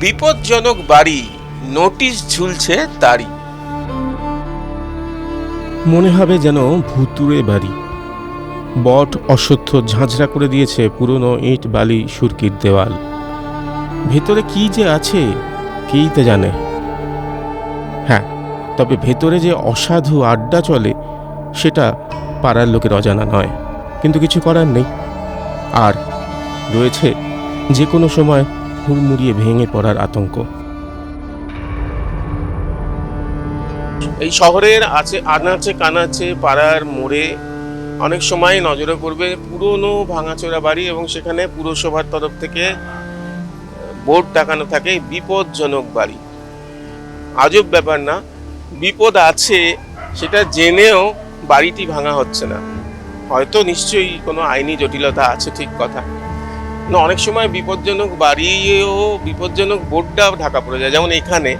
বিপজ্জনক বাড়ি, নোটিশ ঝুলছে তারই। মনে হবে যেন ভুতুরে বাড়ি। বট অশ্বত্থ ঝাঁঝরা করে দিয়েছে পুরনো ইট বালি সুরকির দেওয়াল। ভেতরে কি যে আছে, কেই তে জানে। হ্যাঁ তবে ভেতরে যে অসাধু আড্ডা চলে, সেটা পাড়ার লোকের অজানা নয়। কিন্তু কিছু করার নেই। আর রয়েছে যে কোনো সময় হুড়মুড়িয়ে ভেঙে পড়ার আতঙ্ক। এই শহরের আছে, আনাচে কানাচে পাড়ার মোড়ে অনেক সময় নজরে পড়বে পুরনো ভাঙাচোরা বাড়ি এবং সেখানে পুরসভার তরফ থেকে বোর্ড টাকানো থাকে বিপদজনক বাড়ি। আজব ব্যাপার না, বিপদ আছে, সেটা জেনেও বাড়িটি ভাঙা হচ্ছে না। হয়তো নিশ্চয়ই কোনো আইনি জটিলতা আছে, ঠিক কথা। না, অনেক সময় বিপজ্জনক বাড়িও বিপজ্জনক বোর্ডটা ঢাকা পড়ে যায়। যেমন এখানে,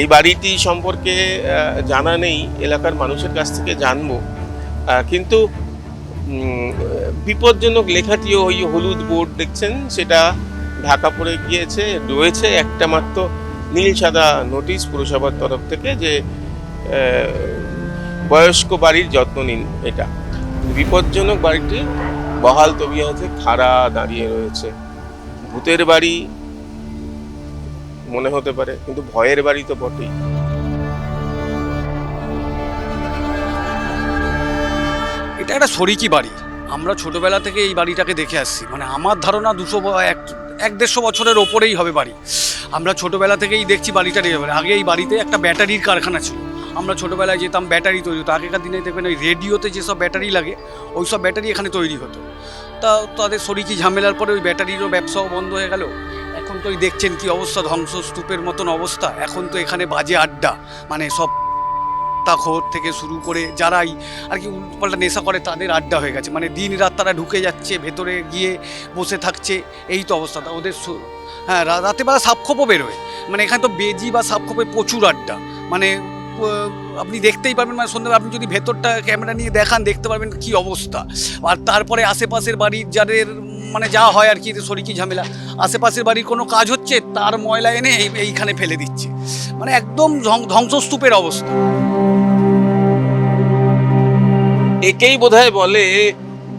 এই বাড়িটি সম্পর্কে জানা নেই, এলাকার মানুষের কাছ থেকে জানব। কিন্তু বিপজ্জনক লেখাটিও ওই হলুদ বোর্ড দেখছেন, সেটা ঢাকা পড়ে গিয়েছে, রয়েছে একটা মাত্র নীল সাদা নোটিশ পুরসভার তরফ থেকে যে বয়স্ক বাড়ির যত্ন নিন এটা। বিপজ্জনক বাড়িটি বহাল তবিয়াতে খাড়া দাঁড়িয়ে রয়েছে। ভূতের বাড়ি মনে হতে পারে, কিন্তু ভয়ের বাড়ি তো বটেই। এটা একটা শরিকি বাড়ি। আমরা ছোটবেলা থেকে এই বাড়িটাকে দেখে আসছি। মানে আমার ধারণা দুশো এক এক দেড়শো বছরের ওপরেই হবে বাড়ি। আমরা ছোটবেলা থেকেই দেখছি বাড়িটা আগে এই বাড়িতে একটা ব্যাটারির কারখানা ছিল। আমরা ছোটোবেলায় যেতাম ব্যাটারি তৈরি হতো। আগেকার দিনে দেখবেন ওই রেডিওতে যেসব ব্যাটারি লাগে ওই সব ব্যাটারি এখানে তৈরি হতো। তা তাদের শরিকি ঝামেলার পরে ওই ব্যাটারিরও ব্যবসাও বন্ধ হয়ে গেল? এখন তো ওই দেখছেন কি অবস্থা, ধ্বংসস্তূপের মতন অবস্থা। এখন তো এখানে বাজে আড্ডা মানে সব তাখর থেকে শুরু করে যারাই আর কি উল্টোপাল্টা নেশা করে তাদের আড্ডা হয়ে গেছে। মানে দিন রাত তারা ঢুকে যাচ্ছে, ভেতরে গিয়ে বসে থাকছে, এই তো অবস্থা। তা ওদের হ্যাঁ রাতেবেলা সাপখোপও বেরোয়। মানে এখানে তো বেজি বা সাপখোপে প্রচুর আড্ডা। মানে আপনি দেখতেই পারবেন মানে সন্ধ্যা আপনি যদি ভেতরটা ক্যামেরা নিয়ে দেখান, দেখতে পারবেন কি অবস্থা। আর তারপরে আশেপাশের বাড়ির যাদের মানে যা হয় আর কি শরিকি ঝামেলা। আশেপাশের বাড়ির কোনো কাজ হচ্ছে, তার ময়লা এনে এইখানে ফেলে দিচ্ছে। মানে একদম ধ্বংসস্তূপের অবস্থা। একেই বোধহয় বলে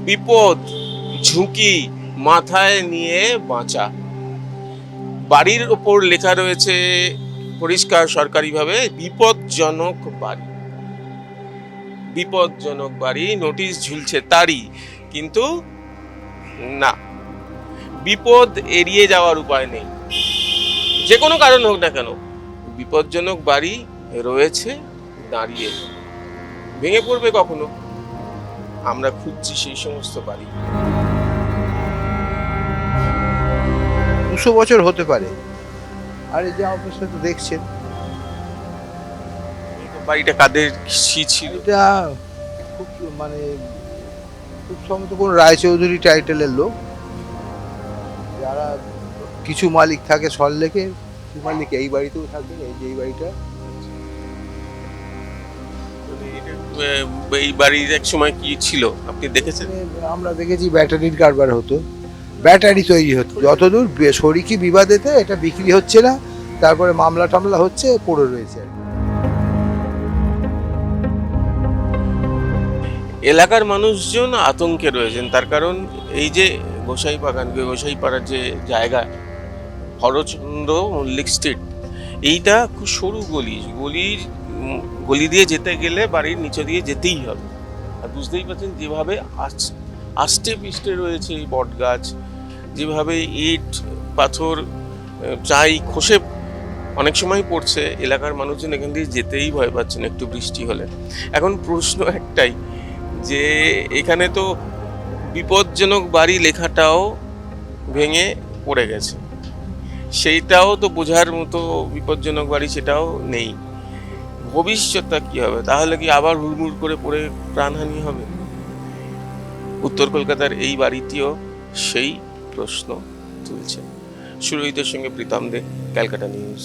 বিপদ, ঝুঁকি মাথায় নিয়ে বাঁচা। বাড়ির ওপর লেখা রয়েছে পরিষ্কার সরকারিভাবে বিপজ্জনক বাড়ি। বিপজ্জনক বাড়ি, নোটিশ ঝুলছে তারই, কিন্তু না। বিপদ এড়িয়ে যাওয়ার উপায় নেই। যে কোনো কারণ হোক না কেন, বিপজ্জনক বাড়ি রয়েছে, দাঁড়িয়ে। ভেঙে পড়বে কখনো। আমরা খুঁজছি সেই সমস্ত বাড়ি। দুশো বছর হতে পারে। আর এই যে অবস্থা তো দেখছেন। বাড়িটা কাদের সি ছিল? এটা খুব মানে খুব সম্ভবত কোনো রায়চৌধুরী টাইটেলের লোক। যারা কিছু মালিক থাকে সল্লেখে কিছু মালিক এই বাড়িতেও থাকে এই যে এই বাড়িটা। এই বাড়ির এক সময় কি ছিল? আপনি দেখেছেন? আমরা দেখেছি ব্যাটারির কারবার হতো। ব্যাটারি তৈরি হতো। যতদূর শরিকি বিবাদেতে এটা বিক্রি হচ্ছে না, তারপরে মামলা টামলা হচ্ছে, পড়ে রয়েছে। এলাকার মানুষজন আতঙ্কে রয়েছেন, তার কারণ এই যে গোসাই বাগান গোসাই পাড়ার যে জায়গা, হরচন্দ্র মল্লিক স্ট্রিট এইটা খুব সরু গলি। গলির, গলি দিয়ে যেতে গেলে বাড়ির নিচে দিয়ে যেতেই হবে। আর বুঝতেই পারছেন যেভাবে আস- আষ্টে পিষ্টে রয়েছে এই বট গাছ যেভাবে ইট, পাথর চাই খসে অনেক সময় পড়ছে, এলাকার মানুষজন এখান দিয়ে যেতেই ভয় পাচ্ছেন একটু বৃষ্টি হলে। এখন প্রশ্ন একটাই যে এখানে তো বিপজ্জনক বাড়ি লেখাটাও ভেঙে পড়ে গেছে। সেইটাও তো বোঝার মতো বিপজ্জনক বাড়ি সেটাও নেই। ভবিষ্যৎটা কি হবে? তাহলে কি আবার হুড়মুড় করে পড়ে প্রাণহানি হবে? উত্তর কলকাতার এই বাড়িটিও সেই প্রশ্ন তুলছে। সুরহিতের সঙ্গে প্রীতম দে ক্যালকাটা নিউজ।